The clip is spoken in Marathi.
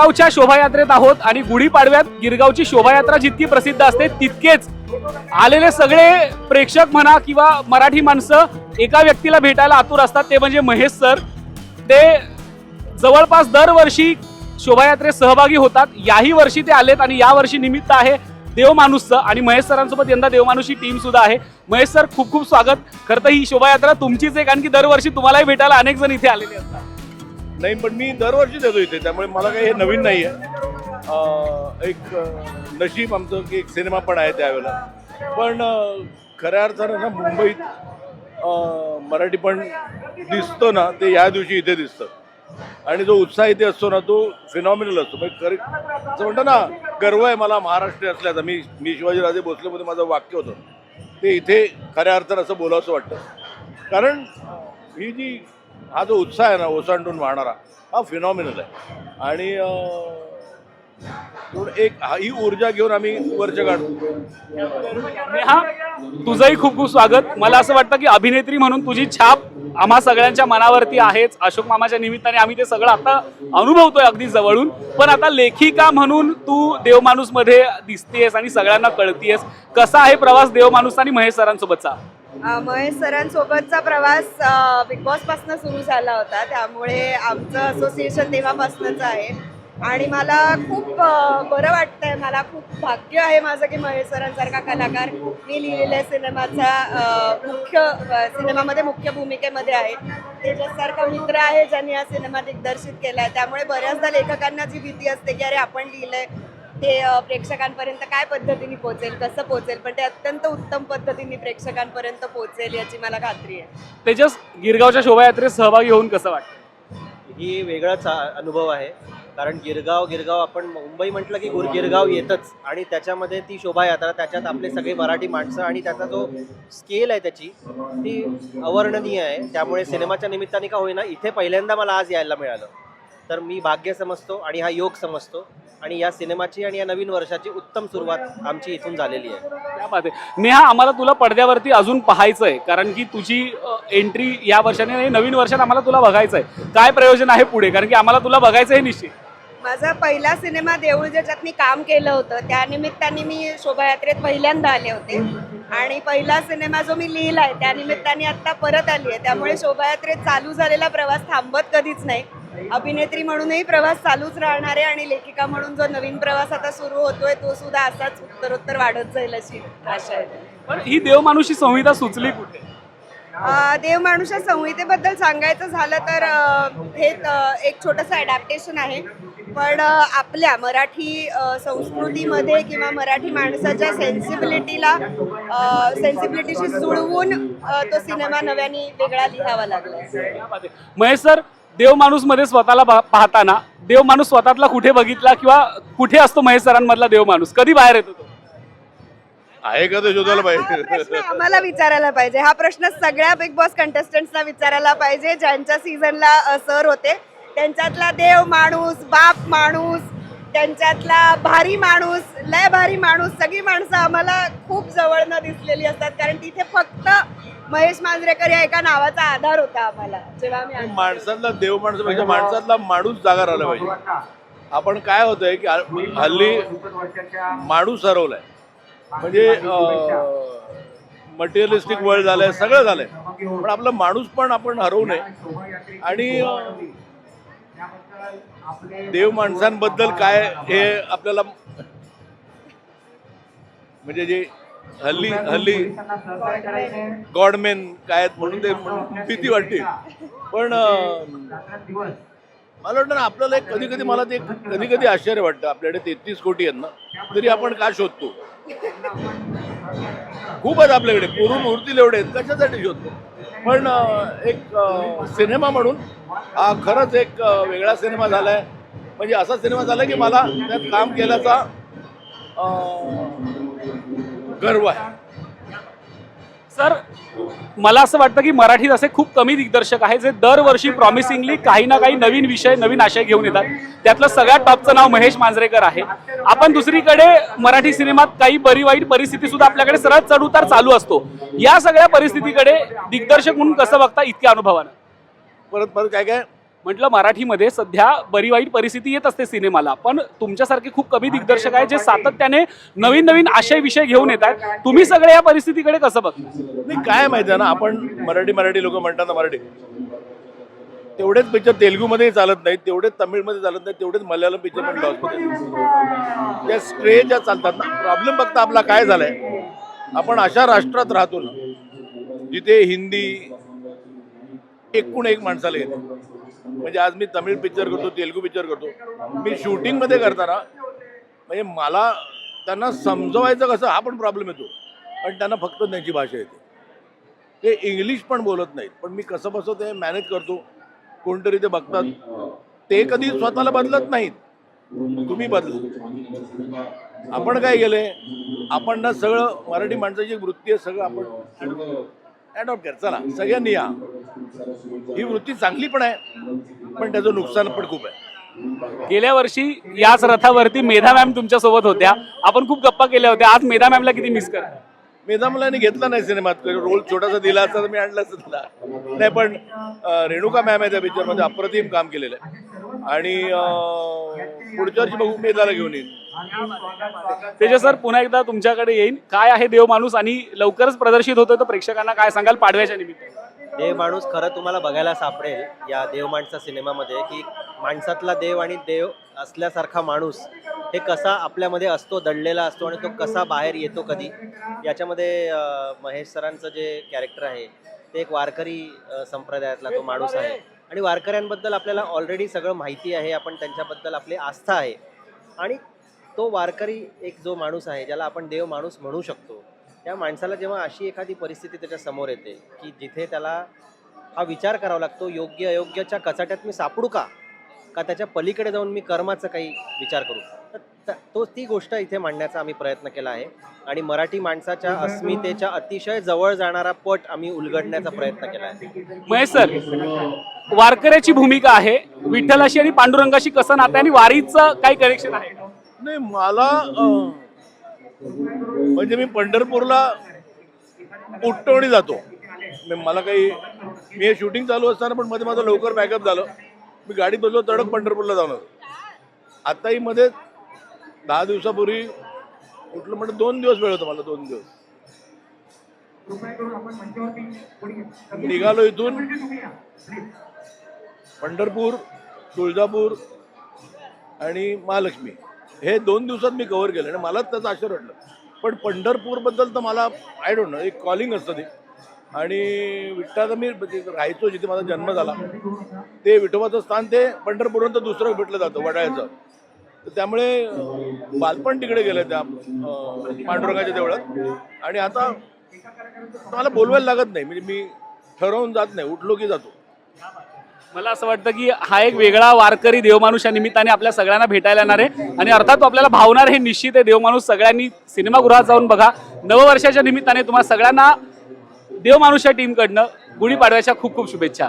गिरगावच्या शोभायात्रेत आहोत आणि गुढीपाडव्यात गिरगावची शोभायात्रा जितकी प्रसिद्ध असते तितकेच आलेले सगळे प्रेक्षक म्हणा किंवा मराठी माणसं एका व्यक्तीला भेटायला आतुर असतात. ते म्हणजे महेश सर. ते जवळपास दरवर्षी शोभायात्रेत सहभागी होतात. याही वर्षी ते आलेत आणि या वर्षी निमित्त आहे देवमानुसचं आणि महेश सरांसोबत यंदा देवमानुषी टीम सुद्धा आहे. महेश सर खूप खूप स्वागत. खरं तर ही शोभायात्रा तुमचीच आहे कारण की दरवर्षी तुम्हालाही भेटायला अनेक जण इथे आलेले असतात. नाही पण मी दरवर्षी देतो इथे त्यामुळे मला काही हे नवीन नाही आहे एक नशीब आमचं की एक सिनेमा पण आहे त्यावेळेला. पण खऱ्या अर्थानं ना मुंबईत मराठी पण दिसतो ना ते या दिवशी इथे दिसतं. आणि जो उत्साह इथे असतो ना तो फिनॉमिनल असतो. म्हणजे खरे असं म्हणतो ना गर्व आहे मला महाराष्ट्र असल्याचा. मी मी शिवाजीराजे भोसलेमध्ये माझं वाक्य होतं. ते इथे खऱ्या अर्थानं असं बोलावंसं वाटतं. कारण ही जी हा जो उत्साह आहे ना ओसांडून वाहणारा हा फिनॉमिनल आहे. आणि थोडं एक ही ऊर्जा घेऊन आम्ही वर्ष काढतो नेहा तुझंही खूप खूप स्वागत. मला असं वाटतं की अभिनेत्री म्हणून तुझी छाप आम्हा सगळ्यांच्या मनावरती आहेच. अशोक मामाच्या निमित्ताने आम्ही ते सगळं आता अनुभवतोय अगदी जवळून. पण आता लेखिका म्हणून तू देवमाणूसमध्ये दिसतेस आणि सगळ्यांना कळतीयस. कसा आहे प्रवास देवमाणूस आणि महेश सरांसोबतचा? महेश सरांसोबतचा प्रवास बिग बॉसपासून सुरू झाला होता. त्यामुळे आमचं असोसिएशन तेव्हापासूनच आहे. आणि मला खूप अ, बरं वाटतंय. मला खूप भाग्य आहे माझं की महेश सरांसारखा कलाकार मी लिहिलेल्या सिनेमाचा मुख्य सिनेमामध्ये मुख्य भूमिकेमध्ये आहे. त्याच्यासारखा मित्र आहे ज्यांनी हा सिनेमा दिग्दर्शित केला आहे त्यामुळे बऱ्याचदा लेखकांना जी भीती असते की अरे आपण लिहिलंय अ, प्रेक्षकांपर्यंत काय पद्धतीने पोहोचेल कसं पोहोचेल? पण ते अत्यंत उत्तम पद्धतीने प्रेक्षकांपर्यंत पोहोचेल याची मला खात्री आहे. तेजस गिरगावच्या शोभायात्रेत सहभागी होऊन कसं वाटतं ही वेगळाच अनुभव आहे. कारण गिरगाव गिरगाव आपण मुंबई म्हटलं की गुर गिरगाव येतच. आणि त्याच्यामध्ये ती शोभायात्रा त्याच्यात आपले सगळे मराठी माणसं आणि त्याचा जो स्केल आहे त्याची ती अवर्णनीय आहे. त्यामुळे सिनेमाच्या निमित्ताने का होईना इथे पहिल्यांदा मला आज यायला मिळालं. तर मी भाग्य समजतो आणि हा योग समजतो. आणि या सिनेमाची आणि या नवीन वर्षाची उत्तम सुरुवात आमची इथून झालेली आहे. त्या बात आहे. नेहा आम्हाला तुला पडद्यावरती अजून पाहायचं आहे कारण की तुझी एंट्री या वर्षाने नाही, नवीन वर्षात आम्हाला तुला बघायचं आहे काय प्रयोजन आहे पुढे? कारण की आम्हाला तुला बघायचं आहे निश्चित. माझा पहिला सिनेमा देऊळ ज्याच्यात मी काम केलं होतं. त्या निमित्ताने मी शोभायात्रेत पहिल्यांदा आले होते. आणि पहिला सिनेमा जो मी लिहिलाय त्या निमित्ताने आता परत आली आहे. त्यामुळे शोभायात्रेत चालू झालेला प्रवास थांबत कधीच नाही. अभिनेत्री म्हणूनही प्रवास चालूच राहणार आहे आणि लेखिका म्हणून जो नवीन प्रवास आता सुरू होतोय तो सुद्धा असाच उत्तरोत्तर वाढत जाईल अशी आशा आहे. पण ही देवमानुषी संहिता सुचली कुठे? अ, देव माणूच्या संहितेबद्दल सांगायचं झालं तर हे एक छोटंसं ॲडॅप्टेशन आहे. पण आपल्या मराठी संस्कृतीमध्ये किंवा मराठी माणसाच्या सेन्सिबिलिटीला सेन्सिबिलिटीशी जुळवून तो सिनेमा नव्याने वेगळा लिहावा लागला. महेश सर देवमाणूसमध्ये स्वतःला पाहताना देवमाणूस स्वतःतला कुठे बघितला किंवा कुठे असतो महेश सरांमधला देवमाणूस कधी बाहेर येतो तो? आहे का ते शोधायला पाहिजे? प्रश्न आम्हाला विचारायला पाहिजे. हा प्रश्न सगळ्या बिग बॉस कंटेस्टंट्सना विचारायला पाहिजे ज्यांच्या सीझनला सर होते. त्यांच्यातला देव माणूस बाप माणूस त्यांच्यातला भारी माणूस लय भारी माणूस सगळी माणसं आम्हाला खूप जवळनं दिसलेली असतात. कारण तिथे फक्त महेश मांजरेकर या एका नावाचा आधार होता आम्हाला जेव्हा आम्ही. माणसातला देव माणसापेक्षा माणसातला माणूस जागा राहिला पाहिजे. आपण काय होतंय की हल- हल्ली माणूस हरवलाय. म्हणजे मटेरियलिस्टिक वर्ल्ड झालंय सगळं झालंय. पण आपला माणूस पण आपण हरवू नये. आणि देव माणसांबद्दल काय हे आपल्याला म्हणजे जे हल्ली हल्ली गॉडमेन काय आहेत म्हणून ते म्हणून भीती वाटते. पण मला वाटतं ना आपल्याला एक कधी कधी मला ते कधी कधी आश्चर्य वाटतं. आपल्याकडे तेहतीस कोटी आहेत ना तरी आपण का शोधतो? खूप आहेत आपल्याकडे. पुरून उरतील एवढे आहेत. कशासाठी शोधतो? पण एक सिनेमा म्हणून हा खरंच एक वेगळा सिनेमा झालाय. म्हणजे असा सिनेमा झाला की मला त्यात काम केल्याचा गर्व आहे. सर मला असं वाटतं की मराठीत असे खूप कमी दिग्दर्शक आहेत जे दरवर्षी प्रॉमिसिंगली काही ना काही नवीन विषय नवीन आशय घेऊन येतात. त्यातलं सगळ्यात टॉपचं नाव महेश मांजरेकर आहे. आपण दुसरीकडे मराठी सिनेमात काही बरी वाईट परिस्थिती सुद्धा आपल्याकडे सरळ चढउतार चालू असतो. या सगळ्या परिस्थितीकडे दिग्दर्शक म्हणून कसं बघता इतक्या अनुभवानं? परत परत काय काय? म्हटलं मराठीमध्ये सध्या बरी वाईट परिस्थिती येत असते सिनेमाला पण तुमच्यासारखे खूप कमी दिग्दर्शक आहेत जे सातत्याने नवीन नवीन आशय विषय घेऊन येत आहेत. तुम्ही सगळे या परिस्थितीकडे कसं बघता? नाही काय माहिती आहे ना आपण मराठी मराठी लोक म्हणतात ना मराठी. तेवढेच पिक्चर तेलुगूमध्येही चालत नाहीत तेवढेच तमिळमध्ये चालत नाहीत तेवढेच मल्याळम पिक्चर पण लॉसमध्ये त्या स्ट्रे ज्या चालतात ना प्रॉब्लेम फक्त आपला काय झालाय? आपण अशा राष्ट्रात राहतो ना जिथे हिंदी एकूण एक माणसाला येते. म्हणजे आज मी तमिळ पिक्चर करतो तेलगू पिक्चर करतो. मी शूटिंगमध्ये करताना म्हणजे मला त्यांना समजवायचं कसं हा पण प्रॉब्लेम येतो. पण त्यांना फक्त त्यांची भाषा येते. ते इंग्लिश पण बोलत नाहीत पण मी कसं बसं ते मॅनेज करतो. कोणतरी ते बघतात. ते कधी स्वतःला बदलत नाहीत. तुम्ही बदल. आपण काय केलंय? आपण ना सगळं मराठी माणसाची वृत्ती आहे सगळं आपण अडॉप्ट कर चला. सगळ्यांनी या. ही वृत्ती चांगली पण आहे पण त्याचं नुकसान पण खूप आहे. गेल्या वर्षी याच रथावरती मेधा मॅम तुमच्यासोबत होत्या. आपण खूप गप्पा केल्या होत्या. आज मेधा मॅमला किती मिस करा मेधा मुलांनी घेतला नाही सिनेमात. रोल छोटासा दिला असता तर मी आणला असता नाही पण रेणुका मॅम आहे त्या पिक्चरमध्ये अप्रतिम काम केलेलं आहे. आणि पुढच्या वर्षी बघू मेधाला घेऊन येईन. तेजस सर पुन्हा एकदा तुमच्याकडे येईन. काय आहे देव माणूस आणि लवकरच प्रदर्शित होतं तर प्रेक्षकांना काय सांगाल पाडव्याच्या निमित्त? देव माणूस खरं तुम्हाला बघायला सापडेल या देव माणसा सिनेमामध्ये की माणसातला देव आणि देव असल्यासारखा माणूस हे कसा आपल्यामध्ये असतो दडलेला असतो आणि तो कसा बाहेर येतो कधी? याच्यामध्ये महेश सरांचं जे कॅरेक्टर आहे ते एक वारकरी संप्रदायातला तो माणूस आहे. आणि वारकऱ्यांबद्दल आपल्याला ऑलरेडी सगळं माहिती आहे. आपण त्यांच्याबद्दल आपली आस्था आहे. आणि तो वारकरी एक जो माणूस आहे ज्याला आपण देव माणूस म्हणू शकतो त्या माणसाला जेव्हा अशी एखादी परिस्थिती त्याच्यासमोर येते की जिथे त्याला हा विचार करावा लागतो योग्य अयोग्याच्या कचाट्यात मी सापडू का? का त्याच्या पलीकडे जाऊन मी कर्माचा काही विचार करू? तर तो ती गोष्ट इथे मांडण्याचा आम्ही प्रयत्न केला आहे. आणि मराठी माणसाच्या अस्मितेच्या अतिशय जवळ जाणारा पट आम्ही उलगडण्याचा प्रयत्न केला आहे. महेश सर. वारकऱ्याची भूमिका आहे विठ्ठलाशी आणि पांडुरंगाशी कसं नातं आहे आणि वारीचं काही कनेक्शन आहे? का? नाही मला अं, म्हणजे मी पंढरपूरला उठवणी जातो. म्हणजे मला काही मी हे शूटिंग चालू असताना पण मध्ये माझं लवकर बॅकअप झालं. मी गाडीत बसलो तडक पंढरपूरला जाऊन आलो. आताही मध्ये दहा दिवसापूर्वी उठलं म्हणजे दोन दिवस वेळ होता मला दोन दिवस. निघालो इथून. पंढरपूर तुळजापूर आणि महालक्ष्मी. हे दोन दिवसात मी कव्हर केलं आणि मलाच त्याचं आश्चर्य वाटलं. पण पंढरपूरबद्दल तर मला आय डोंट नो एक कॉलिंग असतं ते. आणि विठ्ठाला मी राहायचो जिथे माझा जन्म झाला. ते विठोबाचं स्थान ते पंढरपूरहून तर दुसरं भेटलं जातं वडाळ्याचं. तर त्यामुळे बालपण तिकडे गेलं त्या पांडुरंगाच्या देवळात. आणि आता मला बोलवायला लागत नाही. म्हणजे मी ठरवून जात नाही उठलो की जातो. मला असं वाटतं की हा एक वेगळा वारकरी देवमाणूस या निमित्ताने आपल्या सगळ्यांना भेटायला येणार आहे. आणि अर्थात तो आपल्याला भावणार हे निश्चित आहे. देवमाणूस सगळ्यांनी सिनेमागृहात जाऊन बघा. नववर्षाच्या निमित्ताने तुम्हाला सगळ्यांना देवमाणूस या टीमकडनं गुढीपाडव्याच्या खूप खूप शुभेच्छा.